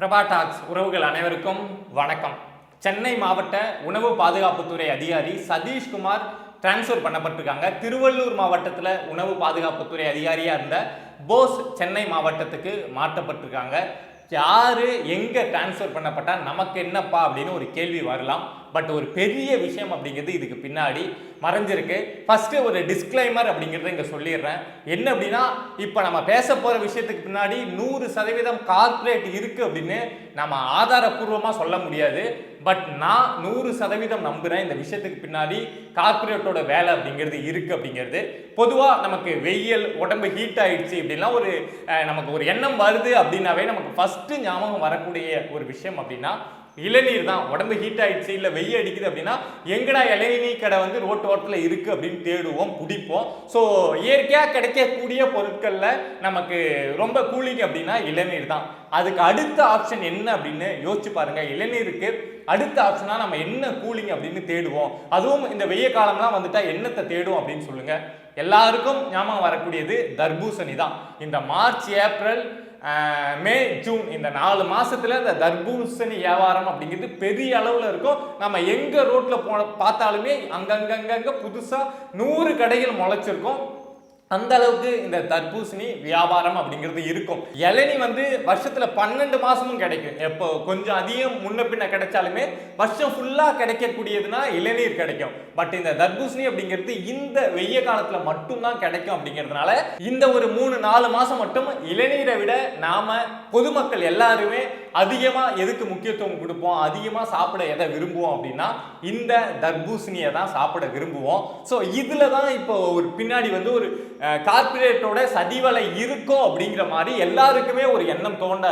Prabha tax உறவுகள் அனைவருக்கும் வணக்கம். சென்னை மாவட்ட உணவு பாதுகாப்புத்துறை அதிகாரி சதீஷ்குமார் டிரான்ஸ்ஃபர் பண்ணப்பட்டிருக்காங்க. திருவள்ளூர் மாவட்டத்தில் உணவு பாதுகாப்புத்துறை அதிகாரியாக இருந்த போஸ் சென்னை மாவட்டத்துக்கு மாற்றப்பட்டிருக்காங்க. யார் எங்கே டிரான்ஸ்ஃபர் பண்ணப்பட்டால் நமக்கு என்னப்பா அப்படின்னு ஒரு கேள்வி வரலாம். பட் ஒரு பெரிய விஷயம் அப்படிங்கிறது இதுக்கு பின்னாடி மறைஞ்சிருக்கு. ஃபஸ்ட்டு ஒரு டிஸ்க்ளைமர் அப்படிங்கிறத இங்கே சொல்லிடுறேன். என்ன அப்படின்னா இப்போ நம்ம பேச போகிற விஷயத்துக்கு பின்னாடி நூறு சதவீதம் கார்ப்பரேட் இருக்குது அப்படின்னு நம்ம ஆதாரபூர்வமாக சொல்ல முடியாது. பட் நான் நூறு சதவீதம் நம்புகிறேன் இந்த விஷயத்துக்கு பின்னாடி கார்ப்பரேட்டோட வேலை அப்படிங்கிறது இருக்குது அப்படிங்கிறது. பொதுவாக நமக்கு வெயில் உடம்பு ஹீட் ஆயிடுச்சு அப்படின்னா ஒரு நமக்கு ஒரு எண்ணம் வருது அப்படின்னாவே நமக்கு ஃபஸ்ட்டு ஞாபகம் வரக்கூடிய ஒரு விஷயம் அப்படின்னா இளநீர் தான். உடம்பு ஹீட் ஆயிடுச்சு இல்லை வெயில் அடிக்குது அப்படின்னா எங்கடா இளநீர் கடை வந்து ரோட்டு ஓரத்தில் அப்படின்னு தேடுவோம் குடிப்போம். ஸோ இயற்கையாக கிடைக்கக்கூடிய பொருட்களில் நமக்கு ரொம்ப கூலிங் அப்படின்னா இளநீர் தான். அதுக்கு அடுத்த ஆப்ஷன் என்ன அப்படின்னு யோசிச்சு பாருங்க. இளநீருக்கு அடுத்த ஆப்ஷனாக நம்ம என்ன கூலிங் அப்படின்னு தேடுவோம். அதுவும் இந்த வெய்ய காலம்லாம் வந்துட்டா என்னத்தை தேடுவோம் அப்படின்னு சொல்லுங்க. எல்லாருக்கும் ஞாபகம் வரக்கூடியது தர்பூசணி தான். இந்த மார்ச் ஏப்ரல் மே ஜூன் இந்த நாலு மாதத்தில் இந்த தர்பூசணி வியாபாரம் அப்படிங்கிறது பெரிய அளவில் இருக்கும். நம்ம எங்கே ரோட்டில் போ பார்த்தாலுமே அங்கங்கங்கங்கே புதுசாக நூறு கடைகள் முளைச்சிருக்கும். அந்த அளவுக்கு இந்த தர்பூசணி வியாபாரம் அப்படிங்கிறது இருக்கும். இளநி வந்து வருஷத்துல பன்னெண்டு மாசமும் கிடைக்கும். எப்போ? கொஞ்சம் அதிகம் முன்ன பின்ன கிடைச்சாலுமே வருஷம் ஃபுல்லா கிடைக்கக்கூடியதுன்னா இளநீர் கிடைக்கும். பட் இந்த தர்பூசணி அப்படிங்கிறது இந்த வெய்ய காலத்துல மட்டும்தான் கிடைக்கும் அப்படிங்கிறதுனால இந்த ஒரு மூணு நாலு மாசம் மட்டும் இளநீரை விட நாம பொதுமக்கள் எல்லாருமே அதிகமாக எதுக்கு முக்கியத்துவம் கொடுப்போம்? அதிகமாக சாப்பிட எதை விரும்புவோம் அப்படின்னா இந்த தர்பூசணியை தான் சாப்பிட விரும்புவோம். ஸோ இதில் தான் இப்போ ஒரு பின்னாடி வந்து ஒரு கார்பரேட்டோட சதிவலை இருக்கும் அப்படிங்கிற மாதிரி எல்லாருக்குமே ஒரு எண்ணம் தோண்ட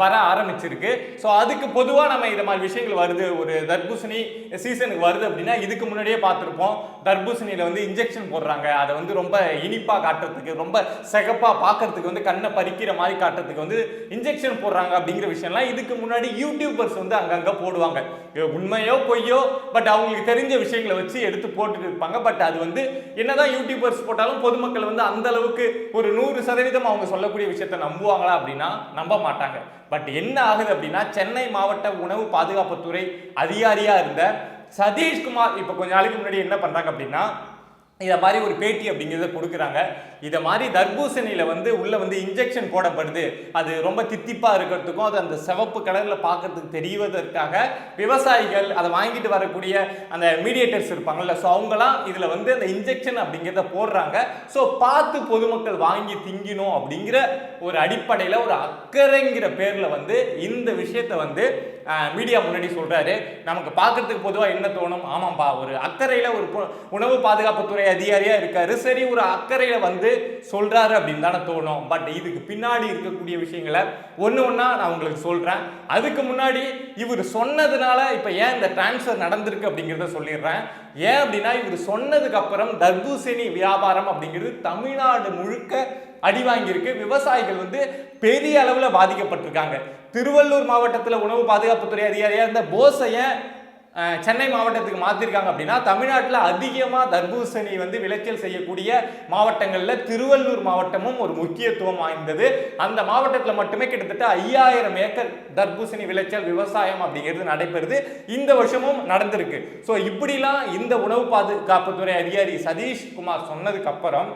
வர ஆரம்பிச்சிருக்கு. ஸோ அதுக்கு பொதுவாக நம்ம இந்த மாதிரி விஷயங்கள் வருது. ஒரு தர்பூசணி சீசனுக்கு வருது அப்படின்னா இதுக்கு முன்னாடியே பார்த்துருப்போம். தர்பூசணியில் வந்து இன்ஜெக்ஷன் போடுறாங்க. அதை வந்து ரொம்ப இனிப்பாக காட்டுறதுக்கு ரொம்ப சிகப்பாக பார்க்கறதுக்கு வந்து கண்ணை பறிக்கிற மாதிரி காட்டுறதுக்கு வந்து இன்ஜெக்ஷன் போடுறாங்க அப்படிங்கிற விஷயம்லாம் இதுக்கு முன்னாடி யூடியூபர்ஸ் வந்து அங்கங்கே போடுவாங்க. உண்மையோ பொய்யோ பட் அவங்களுக்கு தெரிஞ்ச விஷயங்களை வச்சு எடுத்து போட்டுட்டு இருப்பாங்க. பட் அது வந்து என்னதான் யூடியூபர்ஸ் போட்டாலும் பொதுமக்கள் வந்து அந்த அளவுக்கு ஒரு நூறு சதவீதம் அவங்க சொல்லக்கூடிய விஷயத்த நம்புவாங்களா அப்படின்னா நம்ப மாட்டாங்க. பட் என்ன ஆகுது அப்படின்னா சென்னை மாவட்ட உணவு பாதுகாப்புத்துறை அதிகாரியா இருந்த சதீஷ்குமார் இப்போ கொஞ்ச நாளைக்கு முன்னாடி என்ன பண்றாங்க அப்படின்னா இதை மாதிரி ஒரு பேட்டி அப்படிங்கிறத கொடுக்குறாங்க. இதை மாதிரி தர்பூசணியில் வந்து உள்ளே வந்து இன்ஜெக்ஷன் போடப்படுது. அது ரொம்ப தித்திப்பாக இருக்கிறதுக்கும் அது அந்த சிவப்பு கலரில் பார்க்கறதுக்கு தெரிவதற்காக விவசாயிகள் அதை வாங்கிட்டு வரக்கூடிய அந்த மீடியேட்டர்ஸ் இருப்பாங்கல்ல. ஸோ அவங்களாம் இதில் வந்து அந்த இன்ஜெக்ஷன் அப்படிங்கிறத போடுறாங்க. ஸோ பார்த்து பொதுமக்கள் வாங்கி திங்கினோம் அப்படிங்கிற ஒரு அடிப்படையில் ஒரு அக்கறைங்கிற பேரில் வந்து இந்த விஷயத்தை வந்து மீடியா முன்னாடி சொல்கிறாரு நமக்கு பார்க்கறதுக்கு பொதுவாக என்ன தோணும்? ஆமாம்பா ஒரு அக்கறையில் ஒரு பொ- உணவு பாதுகாப்புத்துறை அதிகாரியாக இருக்காரு. சரி ஒரு அக்கறையில் வந்து சொல்கிறாரு அப்படின்னு தானே தோணும். பட் இதுக்கு பின்னாடி இருக்கக்கூடிய விஷயங்களை ஒன்று ஒன்றா நான் உங்களுக்கு சொல்கிறேன் அதுக்கு முன்னாடி இவர் சொன்னதுனால இப்போ ஏன் இந்த டிரான்ஸ்ஃபர் நடந்திருக்கு அப்படிங்கிறத சொல்லிடுறேன். ஏன் அப்படின்னா இவர் சொன்னதுக்கு அப்புறம் தர்பூசணி வியாபாரம் அப்படிங்கிறது தமிழ்நாடு முழுக்க அடி வாங்கியிருக்கு. விவசாயிகள் வந்து பெரிய அளவில் பாதிக்கப்பட்டிருக்காங்க. திருவள்ளூர் மாவட்டத்தில் உணவு பாதுகாப்புத்துறை அதிகாரியாக இருந்த போசையை சென்னை மாவட்டத்துக்கு மாற்றிருக்காங்க அப்படின்னா தமிழ்நாட்டில் அதிகமாக தர்பூசணி வந்து விளைச்சல் செய்யக்கூடிய மாவட்டங்களில் திருவள்ளூர் மாவட்டமும் ஒரு முக்கியத்துவம் வாய்ந்தது. அந்த மாவட்டத்தில் மட்டுமே கிட்டத்தட்ட ஐயாயிரம் ஏக்கர் தர்பூசணி விளைச்சல் விவசாயம் அப்படிங்கிறது நடைபெறுது. இந்த வருஷமும் நடந்திருக்கு. ஸோ இப்படிலாம் இந்த உணவு பாதுகாப்புத்துறை அதிகாரி சதீஷ் குமார் சொன்னதுக்கப்புறம்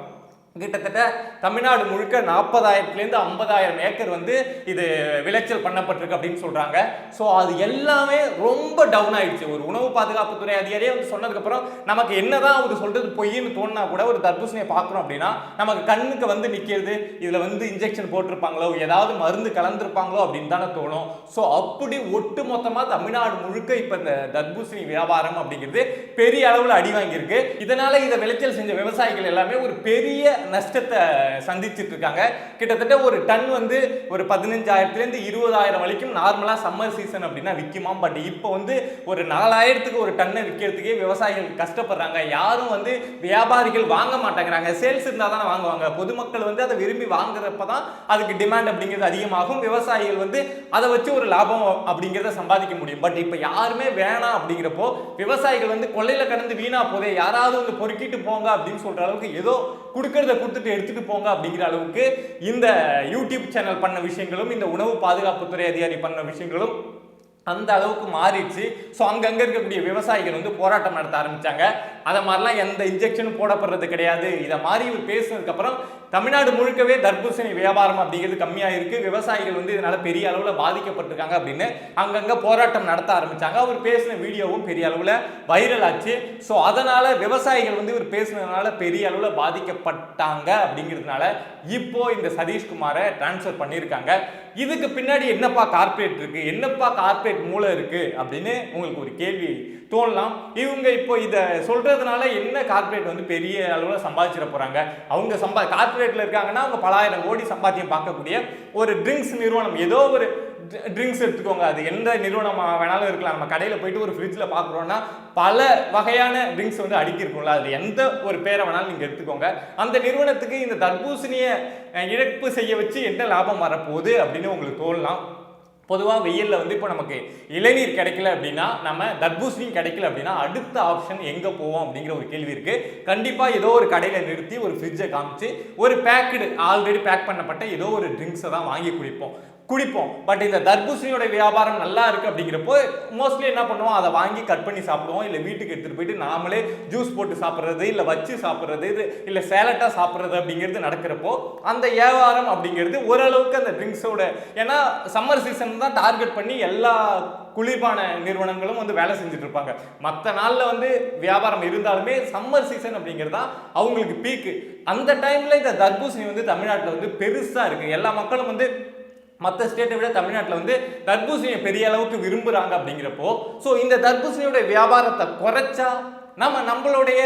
கிட்டத்தட்ட தமிழ்நாடு முழுக்க நாற்பதாயிரத்துலேருந்து ஐம்பதாயிரம் ஏக்கர் வந்து இது விளைச்சல் பண்ணப்பட்டிருக்கு அப்படின்னு சொல்கிறாங்க ஸோ அது எல்லாமே ரொம்ப டவுன் ஆயிடுச்சு. ஒரு உணவு பாதுகாப்புத்துறை அதிகாரியே வந்து சொன்னதுக்கப்புறம் நமக்கு என்னதான் அவர் சொல்கிறது பொய்ன்னு தோணுனா கூட ஒரு தர்பூசணியை பார்க்குறோம் அப்படின்னா நமக்கு கண்ணுக்கு வந்து நிற்கிறது இதில் வந்து இன்ஜெக்ஷன் போட்டிருப்பாங்களோ ஏதாவது மருந்து கலந்துருப்பாங்களோ அப்படின்னு தானே தோணும். ஸோ அப்படி ஒட்டு மொத்தமாக தமிழ்நாடு முழுக்க இப்போ இந்த தர்பூசணி வியாபாரம் அப்படிங்கிறது பெரிய அளவில் அடி வாங்கியிருக்கு. இதனால் இதை விளைச்சல் செஞ்ச விவசாயிகள் எல்லாமே ஒரு பெரிய நஷ்டத்தை சந்திச்சுட்டு இருக்காங்க. கிட்டத்தட்ட ஒரு டன் வந்து ஒரு பதினஞ்சாயிரத்துலேருந்து இருபதாயிரம் வரைக்கும் நார்மலாக சம்மர் சீசன் அப்படின்னா விற்குமாம். பட் இப்போ வந்து ஒரு நாலாயிரத்துக்கு ஒரு டன்னை விற்கிறதுக்கே விவசாயிகள் கஷ்டப்படுறாங்க. யாரும் வந்து வியாபாரிகள் வாங்க மாட்டேங்கிறாங்க. சேல்ஸ் இருந்தால் தானே வாங்குவாங்க. பொதுமக்கள் வந்து அதை விரும்பி வாங்குறப்ப தான் அதுக்கு டிமாண்ட் அப்படிங்கிறது அதிகமாகும். விவசாயிகள் வந்து அதை வச்சு ஒரு லாபம் அப்படிங்கிறத சம்பாதிக்க முடியும். பட் இப்போ யாருமே வேணாம் அப்படிங்கிறப்போ விவசாயிகள் வந்து கொள்ளையில் கடந்து வீணாக போதே யாராவது வந்து பொறுக்கிட்டு போங்க அப்படின்னு சொல்கிற அளவுக்கு ஏதோ கொடுக்கறத கொடுத்துட்டு எடுத்துட்டு போங்க அப்படிங்கிற அளவுக்கு இந்த யூடியூப் சேனல் பண்ண விஷயங்களும் இந்த உணவு பாதுகாப்புத்துறை அதிகாரி பண்ண விஷயங்களும் அந்த அளவுக்கு மாறிடுச்சு. ஸோ அங்கங்கே இருக்கக்கூடிய விவசாயிகள் வந்து போராட்டம் நடத்த ஆரம்பித்தாங்க அதை மாதிரிலாம் எந்த இன்ஜெக்ஷனும் போடப்படுறது கிடையாது. இதை மாதிரி இவர் பேசுனதுக்கப்புறம் தமிழ்நாடு முழுக்கவே தர்பூசணி வியாபாரம் அப்படிங்கிறது கம்மியாக இருக்கு விவசாயிகள் வந்து இதனால் பெரிய அளவில் பாதிக்கப்பட்டிருக்காங்க அப்படின்னு அங்கங்கே போராட்டம் நடத்த ஆரம்பித்தாங்க அவர் பேசின வீடியோவும் பெரிய அளவில் வைரல் ஆச்சு. ஸோ அதனால் விவசாயிகள் வந்து இவர் பேசுனதுனால பெரிய அளவில் பாதிக்கப்பட்டாங்க அப்படிங்கிறதுனால இப்போ இந்த சதீஷ்குமாரை டிரான்ஸ்ஃபர் பண்ணியிருக்காங்க. இதுக்கு பின்னாடி என்னப்பா கார்ப்பரேட் இருக்குது என்னப்பா கார்ப்பரேட் மூளை இருக்குது அப்படின்னு உங்களுக்கு ஒரு கேள்வி தோணலாம். இவங்க இப்போ இதை சொல்கிறதுனால என்ன கார்ப்பரேட் வந்து பெரிய அளவில் சம்பாதிச்சிட போகிறாங்க அவங்க சம்பா கார்ப்பரேட்ல இருக்காங்கன்னா அவங்க பலாயிரம் கோடி சம்பாத்தியம் பார்க்கக்கூடிய ஒரு ட்ரிங்க்ஸ் நிறுவனம். ஏதோ ஒரு ட்ரிங்க்ஸ் எடுத்துக்கோங்க. அது எந்த நிறுவனம் வேணாலும் இருக்கலாம். நம்ம கடையில் போயிட்டு ஒரு ஃப்ரிட்ஜில் பார்க்குறோன்னா பல வகையான ட்ரிங்க்ஸ் வந்து அடுக்கியிருக்கும்ல அது எந்த ஒரு பேரை வேணாலும் நீங்கள் எடுத்துக்கோங்க. அந்த நிறுவனத்துக்கு இந்த தர்பூசணியை இழப்பு செய்ய வச்சு என்ன லாபம் வரப்போகுது அப்படின்னு உங்களுக்கு தோணலாம். பொதுவாக வெயிலில் வந்து இப்போ நமக்கு இளநீர் கிடைக்கல அப்படின்னா நம்ம தர்பூசணியும் கிடைக்கல அப்படின்னா அடுத்த ஆப்ஷன் எங்கே போவோம் அப்படிங்கிற ஒரு கேள்வி இருக்குது கண்டிப்பாக ஏதோ ஒரு கடையில் நிறுத்தி ஒரு ஃப்ரிட்ஜை காமிச்சு ஒரு பேக்கடு ஆல்ரெடி பேக் பண்ணப்பட்ட ஏதோ ஒரு ட்ரிங்க்ஸை தான் வாங்கி குடிப்போம். குடிப்போம். பட் இந்த தர்பூசணியோட வியாபாரம் நல்லா இருக்கு அப்படிங்கிறப்போ மோஸ்ட்லி என்ன பண்ணுவோம்? அதை வாங்கி கட் பண்ணி சாப்பிடுவோம். இல்லை வீட்டுக்கு எடுத்துகிட்டு போயிட்டு நாமளே ஜூஸ் போட்டு சாப்பிட்றது இல்லை வச்சு சாப்பிட்றது இது இல்லை சேலட்டாக சாப்பிட்றது அப்படிங்கிறது நடக்கிறப்போ அந்த வியாபாரம் அப்படிங்கிறது ஓரளவுக்கு அந்த ட்ரிங்க்ஸோட ஏன்னா சம்மர் சீசன் தான் டார்கெட் பண்ணி எல்லா குளிர்பான நிறுவனங்களும் வந்து வேலை செஞ்சுட்டு இருப்பாங்க. மற்ற நாளில் வந்து வியாபாரம் இருந்தாலுமே சம்மர் சீசன் அப்படிங்கிறது தான் அவங்களுக்கு பீக்கு அந்த டைமில் இந்த தர்பூசணி வந்து தமிழ்நாட்டில் வந்து பெருசாக இருக்குது எல்லா மக்களும் வந்து மற்ற ஸ்டேட்டை விட தமிழ்நாட்டில் வந்து தர்பூசணியை பெரிய அளவுக்கு விரும்புகிறாங்க அப்படிங்கிறப்போ ஸோ இந்த தர்பூசணியோட வியாபாரத்தை குறைச்சா நம்ம நம்மளுடைய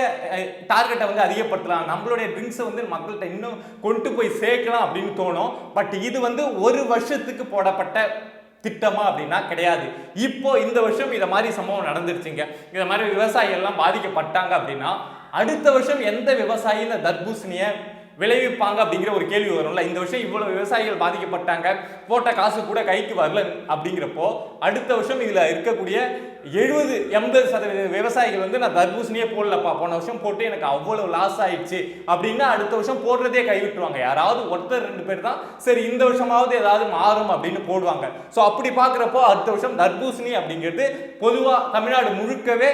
டார்கெட்டை வந்து அதிகப்படுத்தலாம். நம்மளுடைய ட்ரிங்க்ஸை வந்து மக்கள்கிட்ட இன்னும் கொண்டு போய் சேர்க்கலாம் அப்படின்னு தோணும். பட் இது வந்து ஒரு வருஷத்துக்கு போடப்பட்ட திட்டமா அப்படின்னா கிடையாது. இப்போ இந்த வருஷம் இதை மாதிரி சம்பவம் நடந்துருச்சுங்க. இதை மாதிரி விவசாயிகள்லாம் பாதிக்கப்பட்டாங்க அப்படின்னா அடுத்த வருஷம் எந்த விவசாயி இந்த தர்பூசணியை விளைவிப்பாங்க அப்படிங்கிற ஒரு கேள்வி வரும்ல. இந்த வருஷம் இவ்வளவு விவசாயிகள் பாதிக்கப்பட்டாங்க போட்ட காசு கூட கைக்கு வரல அப்படிங்கிறப்போ அடுத்த வருஷம் இதுல இருக்கக்கூடிய எழுபது எண்பது சதவீத விவசாயிகள் வந்து நான் தர்பூசணியே போடலப்பா போன வருஷம் போட்டு எனக்கு அவ்வளவு லாஸ் ஆயிடுச்சு அப்படின்னா அடுத்த வருஷம் போடுறதே கைவிட்டுருவாங்க யாராவது ஒருத்தர் ரெண்டு பேர் தான் சரி இந்த வருஷமாவது ஏதாவது மாறும் அப்படின்னு போடுவாங்க. ஸோ அப்படி பார்க்குறப்போ அடுத்த வருஷம் தர்பூசணி அப்படிங்கிறது பொதுவாக தமிழ்நாடு முழுக்கவே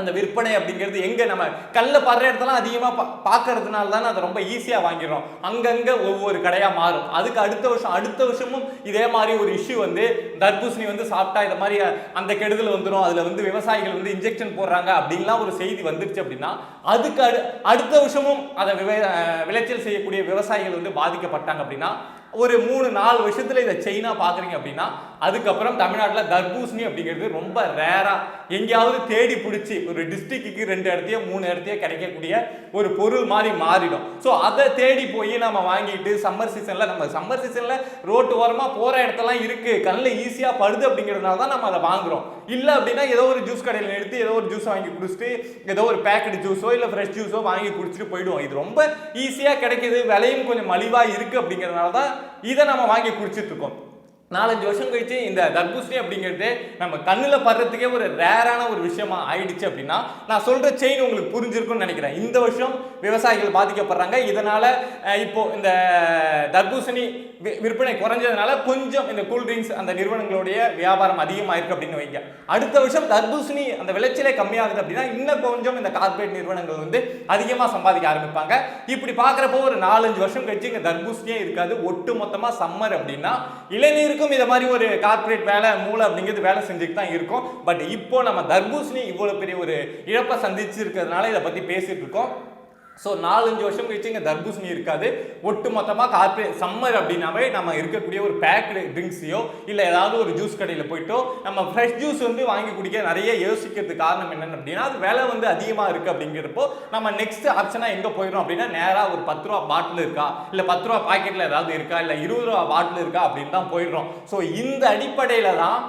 அந்த விற்பனை அப்படிங்கிறது எங்கே நம்ம கல்லை படுற இடத்தெல்லாம் அதிகமாக பா பார்க்கறதுனால தானே அதை ரொம்ப ஈஸியாக வாங்கிடுறோம். அங்கங்கே ஒவ்வொரு கடையாக மாறும். அதுக்கு அடுத்த வருஷம் அடுத்த வருஷமும் இதே மாதிரி ஒரு இஷ்யூ வந்து தர்பூசணி வந்து சாப்பிட்டா இந்த மாதிரி அந்த கெடுதல் வந்துடும் அதில் வந்து விவசாயிகள் வந்து இன்ஜெக்ஷன் போடுறாங்க அப்படின்லாம் ஒரு செய்தி வந்துருச்சு அப்படின்னா அதுக்கு அடு அடுத்த வருஷமும் அதை விவ விளைச்சல் செய்யக்கூடிய விவசாயிகள் வந்து பாதிக்கப்பட்டாங்க அப்படின்னா ஒரு மூணு நாலு வருஷத்தில் இதை செயினா பார்க்குறீங்க அப்படின்னா அதுக்கப்புறம் தமிழ்நாட்டில் தர்பூசணி அப்படிங்கிறது ரொம்ப ரேராக எங்கேயாவது தேடி பிடிச்சி ஒரு டிஸ்ட்ரிக்ட்டுக்கு ரெண்டு இடத்தையோ மூணு இடத்தையோ கிடைக்கக்கூடிய ஒரு பொருள் மாதிரி மாறிடும். ஸோ அதை தேடி போய் நம்ம வாங்கிட்டு சம்மர் சீசனில் நம்ம சம்மர் சீசனில் ரோட்டு ஓரமாக போகிற இடத்தெல்லாம் இருக்குது கண்ணில் ஈஸியாக படுது அப்படிங்கிறதுனால தான் நம்ம அதை வாங்குகிறோம் இல்லை அப்படின்னா ஏதோ ஒரு ஜூஸ் கடையில் எடுத்து ஏதோ ஒரு ஜூஸ் வாங்கி குடிச்சிட்டு ஏதோ ஒரு பேக்கெட் ஜூஸோ இல்லை ஃப்ரெஷ் ஜூஸோ வாங்கி குடிச்சிட்டு போயிடுவோம். இது ரொம்ப ஈஸியாக கிடைக்கிது. விலையும் கொஞ்சம் மலிவாக இருக்குது அப்படிங்கிறதுனால தான் இதை நம்ம வாங்கி குடிச்சிட்டு இருக்கோம். நாலஞ்சு வருஷம் கழிச்சு இந்த தர்பூசணி அப்படிங்கிறது நம்ம கண்ணில் படுறதுக்கே ஒரு ரேரான ஒரு விஷயமா ஆயிடுச்சு அப்படின்னா நான் சொல்கிற செயின் உங்களுக்கு புரிஞ்சிருக்கும்னு நினைக்கிறேன். இந்த வருஷம் விவசாயிகள் பாதிக்கப்படுறாங்க. இதனால் இப்போ இந்த தர்பூசணி விற்பனை குறைஞ்சதுனால கொஞ்சம் இந்த கூல் ட்ரிங்க்ஸ் அந்த நிறுவனங்களுடைய வியாபாரம் அதிகமாயிருக்கு அப்படின்னு வைங்க. அடுத்த வருஷம் தர்பூசணி அந்த விளைச்சலே கம்மியாகுது அப்படின்னா இன்னும் கொஞ்சம் இந்த கார்ப்பரேட் நிறுவனங்கள் வந்து அதிகமாக சம்பாதிக்க ஆரம்பிப்பாங்க. இப்படி பார்க்குறப்போ ஒரு நாலஞ்சு வருஷம் கழிச்சு இங்கே தர்பூசணியே இருக்காது. ஒட்டு மொத்தமாக சம்மர் அப்படின்னா இதுக்கும் இதை மாதிரி ஒரு கார்ப்பரேட் வேலை மூளை அப்படிங்கிறது வேலை செஞ்சுட்டு தான் இருக்கும். பட் இப்போ நம்ம தர்பூசணி இவ்வளோ பெரிய ஒரு இழப்பை சந்திச்சு இருக்கிறதுனால இதை பற்றி பேசிட்டு இருக்கோம். ஸோ நாலஞ்சு வருஷம் கழிச்சு இங்கே தர்பூசணி இருக்காது. ஒட்டு மொத்தமாக கார்ப்பரேட் சம்மர் அப்படின்னாவே நம்ம இருக்கக்கூடிய ஒரு பேக்டு ட்ரிங்க்ஸையோ இல்லை ஏதாவது ஒரு ஜூஸ் கடையில் போயிட்டோ நம்ம ஃப்ரெஷ் ஜூஸ் வந்து வாங்கி குடிக்க நிறைய யோசிக்கிறதுக்கு காரணம் என்னென்னு அப்படின்னா அது விலை வந்து அதிகமாக இருக்குது அப்படிங்கிறப்போ நம்ம நெக்ஸ்ட் ஆப்ஷனாக எங்கே போயிடும் அப்படின்னா நேராக ஒரு பத்து ரூபா பாட்டில் இருக்கா? இல்லை பத்து ரூபா பாக்கெட்டில் ஏதாவது இருக்கா? இல்லை இருபது ரூபா பாட்டில் இருக்கா? அப்படின்னு தான் போயிடுறோம். ஸோ இந்த அடிப்படையில் தான்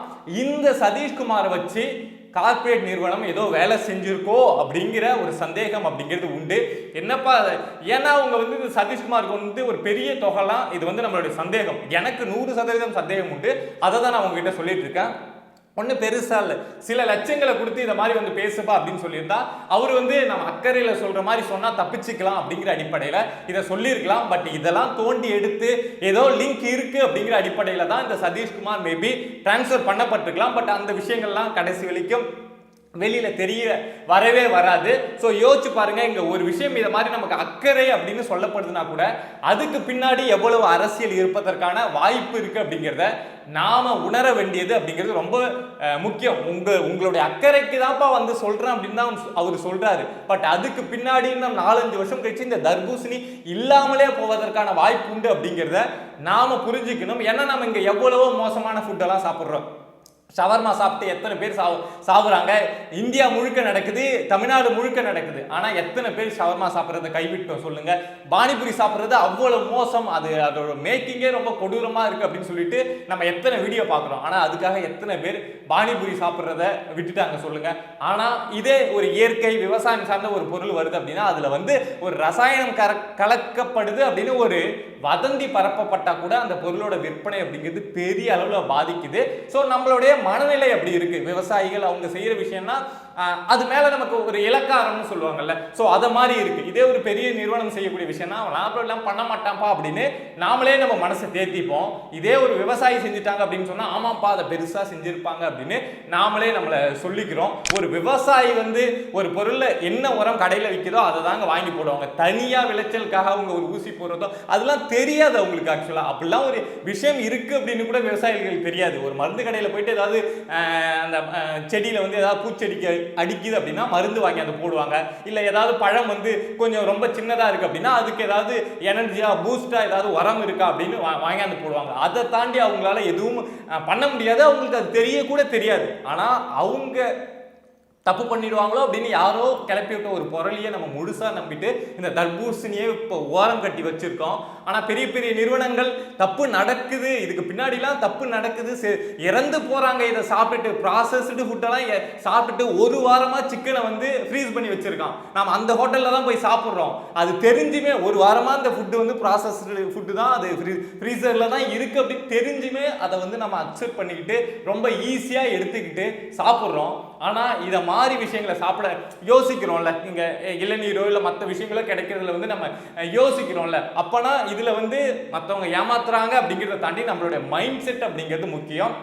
இந்த சதீஷ்குமாரை வச்சு கார்ப்பரேட் நிறுவனம் ஏதோ வேலை செஞ்சுருக்கோ அப்படிங்கிற ஒரு சந்தேகம் அப்படிங்கிறது உண்டு. என்னப்பா ஏன்னா அவங்க வந்து இந்த சதீஷ்குமாருக்கு வந்து ஒரு பெரிய தொகைலாம் இது வந்து நம்மளுடைய சந்தேகம். எனக்கு நூறு சதவீதம் சந்தேகம் உண்டு. அதை தான் நான் உங்ககிட்ட சொல்லிட்டு இருக்கேன். ஒன்றும் பெருசா இல்லை. சில லட்சங்களை கொடுத்து இந்த மாதிரி வந்து பேசுப்பா அப்படின்னு சொல்லியிருந்தா அவர் வந்து நம்ம அக்கறையில் சொல்கிற மாதிரி சொன்னால் தப்பிச்சுக்கலாம் அப்படிங்கிற அடிப்படையில் இதை சொல்லியிருக்கலாம். பட் இதெல்லாம் தோண்டி எடுத்து ஏதோ லிங்க் இருக்குது அப்படிங்கிற அடிப்படையில் தான் இந்த சதீஷ்குமார் மேபி டிரான்ஸ்ஃபர் பண்ணப்பட்டிருக்கலாம். பட் அந்த விஷயங்கள்லாம் கடைசி வரைக்கும் வெளியில் தெரிய வரவே வராது. ஸோ யோசிச்சு பாருங்கள் இங்கே ஒரு விஷயம் இதை மாதிரி நமக்கு அக்கறை அப்படின்னு சொல்லப்படுதுன்னா கூட அதுக்கு பின்னாடி எவ்வளவு அரசியல் இருப்பதற்கான வாய்ப்பு இருக்குது அப்படிங்கிறத நாம் உணர வேண்டியது அப்படிங்கிறது ரொம்ப முக்கியம். உங்கள் உங்களுடைய அக்கறைக்கு தான்ப்பா வந்து சொல்கிறேன் அப்படின்னு தான் அவர் சொல்கிறாரு பட் அதுக்கு பின்னாடி நம்ம நாலஞ்சு வருஷம் கழிச்சு இந்த தர்பூசணி இல்லாமலே போவதற்கான வாய்ப்பு உண்டு அப்படிங்கிறத நாம் புரிஞ்சுக்கணும். ஏன்னா நம்ம இங்கே எவ்வளவோ மோசமான ஃபுட்டெல்லாம் சாப்பிட்றோம். ஷவர்மா சாப்பிட்டு எத்தனை பேர் சாவு சாவுறாங்க? இந்தியா முழுக்க நடக்குது தமிழ்நாடு முழுக்க நடக்குது. ஆனால் எத்தனை பேர் ஷவர்மா சாப்பிட்றத கைவிட்டோம் சொல்லுங்கள் பானிபூரி சாப்பிட்றது அவ்வளவு மோசம். அது அதோட மேக்கிங்கே ரொம்ப கொடூரமாக இருக்குது அப்படின்னு சொல்லிட்டு நம்ம எத்தனை வீடியோ பார்க்குறோம். ஆனால் அதுக்காக எத்தனை பேர் பானிபூரி சாப்பிட்றத விட்டுட்டாங்க சொல்லுங்கள் ஆனால் இதே ஒரு இயற்கை விவசாயம் சார்ந்த ஒரு பொருள் வருது அப்படின்னா அதில் வந்து ஒரு ரசாயனம் கர கலக்கப்படுது அப்படின்னு ஒரு வதந்தி பரப்பப்பட்டால் கூட அந்த பொருளோட விற்பனை அப்படிங்கிறது பெரிய அளவில் பாதிக்குது. ஸோ நம்மளுடைய மனநிலை அப்படி இருக்கு. விவசாயிகள் அவங்க செய்யற விஷயம்னா அது மேலே நமக்கு ஒரு இலக்காரம்னு சொல்லுவாங்கல்ல. ஸோ அதை மாதிரி இருக்குது இதே ஒரு பெரிய நிறுவனம் செய்யக்கூடிய விஷயம்னா அவன் லாபம் எல்லாம் பண்ண மாட்டான்ப்பா அப்படின்னு நாமளே நம்ம மனசை தேத்திப்போம். இதே ஒரு விவசாயி செஞ்சுட்டாங்க அப்படின்னு சொன்னால் ஆமாப்பா அதை பெருசாக செஞ்சுருப்பாங்க அப்படின்னு நாமளே நம்மளை சொல்லிக்கிறோம். ஒரு விவசாயி வந்து ஒரு பொருளில் என்ன உரம் கடையில் விற்கிறதோ அதை தாங்க வாங்கி போடுவாங்க. தனியாக விளைச்சலுக்காக அவங்க ஒரு ஊசி போடுறதோ அதெல்லாம் தெரியாது அவங்களுக்கு ஆக்சுவலாக அப்படிலாம் ஒரு விஷயம் இருக்குது அப்படின்னு கூட விவசாயிகளுக்கு தெரியாது. ஒரு மருந்து கடையில் போயிட்டு ஏதாவது அந்த செடியில் வந்து ஏதாவது பூச்செடிக்கு அடிக்குது அப்படின்னா மருந்து வாங்கி அதை போடுவாங்க. இல்லை ஏதாவது பழம் வந்து கொஞ்சம் ரொம்ப சின்னதாக இருக்கு அப்படின்னா அதுக்கு ஏதாவது எனர்ஜியா பூஸ்டா ஏதாவது உரம் இருக்கா அப்படின்னு வாங்கி அந்த போடுவாங்க. அதை தாண்டி அவங்களால எதுவும் பண்ண முடியாது. அவங்களுக்கு அது தெரியக்கூட தெரியாது. ஆனால் அவங்க தப்பு பண்ணிடுவாங்களோ அப்படின்னு யாரோ கிளப்பி விட்ட ஒரு பொருளையே நம்ம முழுசாக நம்பிட்டு இந்த தர்பூசணியே இப்போ ஓரம் கட்டி வச்சுருக்கோம். ஆனால் பெரிய பெரிய நிறுவனங்கள் தப்பு நடக்குது. இதுக்கு பின்னாடிலாம் தப்பு நடக்குது. செ- இறந்து போகிறாங்க இதை சாப்பிட்டுட்டு ப்ராசஸ்டு ஃபுட்டெல்லாம் சாப்பிட்டுட்டு ஒரு வாரமாக சிக்கனை வந்து ஃப்ரீஸ் பண்ணி வச்சுருக்கான். நாம் அந்த ஹோட்டலில் தான் போய் சாப்பிட்றோம். அது தெரிஞ்சுமே ஒரு வாரமாக அந்த ஃபுட்டு வந்து ப்ராசஸ்டு ஃபுட்டு தான் அது ஃப்ரீ ஃப்ரீசரில் தான் இருக்குது அப்படின்னு தெரிஞ்சுமே அதை வந்து நம்ம அக்செப்ட் பண்ணிக்கிட்டு ரொம்ப ஈஸியாக எடுத்துக்கிட்டு சாப்பிட்றோம். ஆனால் இதை மாதிரி விஷயங்களை சாப்பிட யோசிக்கிறோம்ல. இங்கே இளநீரோ இல்லை மற்ற விஷயங்களோ கிடைக்கிறதுல வந்து நம்ம யோசிக்கிறோம்ல. அப்போனா இதில் வந்து மற்றவங்க ஏமாத்துறாங்க அப்படிங்கிறத தாண்டி நம்மளுடைய மைண்ட் செட் அப்படிங்கிறது முக்கியம்.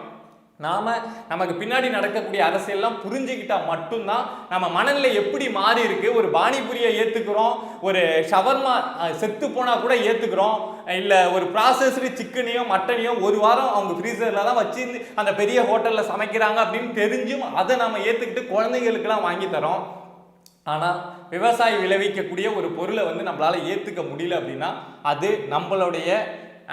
நாம் நமக்கு பின்னாடி நடக்கக்கூடிய அரசியல்லாம் புரிஞ்சுக்கிட்டால் மட்டும்தான் நம்ம மனநிலை எப்படி மாறி இருக்கு? ஒரு பானிபுரியை ஏற்றுக்கிறோம் ஒரு ஷவர்மா செத்து போனால் கூட ஏற்றுக்கிறோம் இல்லை ஒரு ப்ராசஸ்டு சிக்கனையோ மட்டனையோ ஒரு வாரம் அவங்க ஃப்ரீசரில் தான் வச்சு அந்த பெரிய ஹோட்டலில் சமைக்கிறாங்க அப்படின்னு தெரிஞ்சும் அதை நம்ம ஏற்றுக்கிட்டு குழந்தைங்களுக்கெல்லாம் வாங்கி தரோம். ஆனால் விவசாயி விளைவிக்கக்கூடிய ஒரு பொருளை வந்து நம்மளால் ஏற்றுக்க முடியல அப்படின்னா அது நம்மளுடைய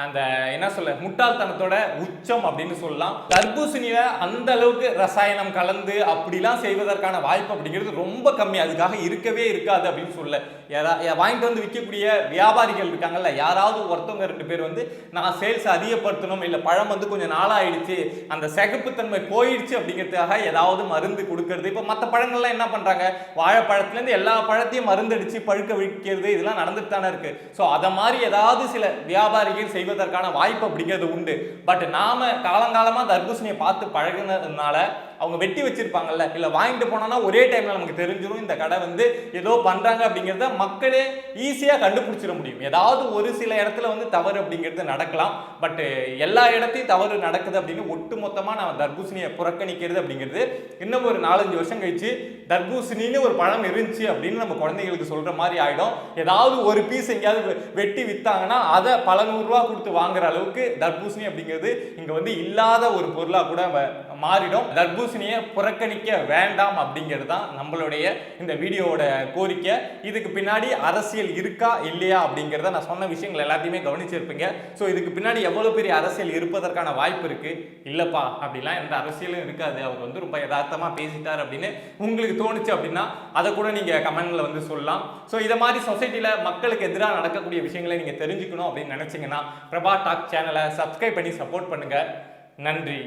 அந்த என்ன சொல்ல முட்டாள்தனத்தோட உச்சம் அப்படின்னு சொல்லலாம். தர்பூசணியில அந்த அளவுக்கு ரசாயனம் கலந்து அப்படிலாம் செய்வதற்கான வாய்ப்பு அப்படிங்கிறது ரொம்ப கம்மி. அதுக்காக இருக்கவே இருக்காது அப்படின்னு சொல்ல. யாரா வாங்கிட்டு வந்து விற்கக்கூடிய வியாபாரிகள் இருக்காங்கல்ல யாராவது ஒருத்தவங்க ரெண்டு பேர் வந்து நான் சேல்ஸ் அதிகப்படுத்தணும் இல்லை பழம் வந்து கொஞ்சம் நாளாயிடுச்சு அந்த சிகப்புத்தன்மை போயிடுச்சு அப்படிங்கிறதுக்காக ஏதாவது மருந்து கொடுக்கறது. இப்போ மற்ற பழங்கள்லாம் என்ன பண்றாங்க? வாழைப்பழத்துலேருந்து எல்லா பழத்தையும் மருந்தடிச்சு பழுக்க விற்கிறது இதெல்லாம் நடந்துட்டு தானே இருக்கு. ஸோ அதை மாதிரி ஏதாவது சில வியாபாரிகள் செய்வதற்கான வாய்ப்பு அப்படிங்கிறது உண்டு. பட் நாம காலங்காலமா தர்பூசணியை பார்த்து பழகுனதுனால அவங்க வெட்டி வச்சிருப்பாங்கல்ல. இல்லை வாங்கிட்டு போனோம்னா ஒரே டைம்ல நமக்கு தெரிஞ்சிடும் இந்த கடை வந்து ஏதோ பண்ணுறாங்க அப்படிங்கிறத மக்களே ஈஸியாக கண்டுபிடிச்சிட முடியும். ஏதாவது ஒரு சில இடத்துல வந்து தவறு அப்படிங்கிறது நடக்கலாம். பட் எல்லா இடத்தையும் தவறு நடக்குது அப்படின்னு ஒட்டு மொத்தமாக நான் தர்பூசணியை புறக்கணிக்கிறது அப்படிங்கிறது இன்னும் ஒரு நாலஞ்சு வருஷம் கழிச்சு தர்பூசணின்னு ஒரு பழம் இருந்துச்சு அப்படின்னு நம்ம குழந்தைகளுக்கு சொல்கிற மாதிரி ஆகிடும் ஏதாவது ஒரு பீஸ் எங்கேயாவது வெட்டி விற்றாங்கன்னா அதை பல நூறுரூவா கொடுத்து வாங்குற அளவுக்கு தர்பூசணி அப்படிங்கிறது இங்கே வந்து இல்லாத ஒரு பொருளாக கூட மாறிடும். தர்பூசணியை புறக்கணிக்க வேண்டாம் அப்படிங்கிறது தான் நம்மளுடைய இந்த வீடியோவோட கோரிக்கை. இதுக்கு பின்னாடி அரசியல் இருக்கா இல்லையா அப்படிங்கிறத நான் சொன்ன விஷயங்கள் எல்லாத்தையுமே கவனிச்சிருப்பீங்க. ஸோ இதுக்கு பின்னாடி எவ்வளோ பெரிய அரசியல் இருப்பதற்கான வாய்ப்பு இருக்கு? இல்லைப்பா அப்படிலாம் எந்த அரசியலும் இருக்காது. அவர் வந்து ரொம்ப யதார்த்தமாக பேசிட்டார் அப்படின்னு உங்களுக்கு தோணுச்சு அப்படின்னா அதை கூட நீங்கள் கமெண்டில் வந்து சொல்லலாம். ஸோ இதை மாதிரி சொசைட்டியில் மக்களுக்கு எதிராக நடக்கக்கூடிய விஷயங்களை நீங்கள் தெரிஞ்சுக்கணும் அப்படின்னு நினச்சிங்கன்னா பிரபா டாக் சேனலை சப்ஸ்கிரைப் பண்ணி சப்போர்ட் பண்ணுங்கள் நன்றி.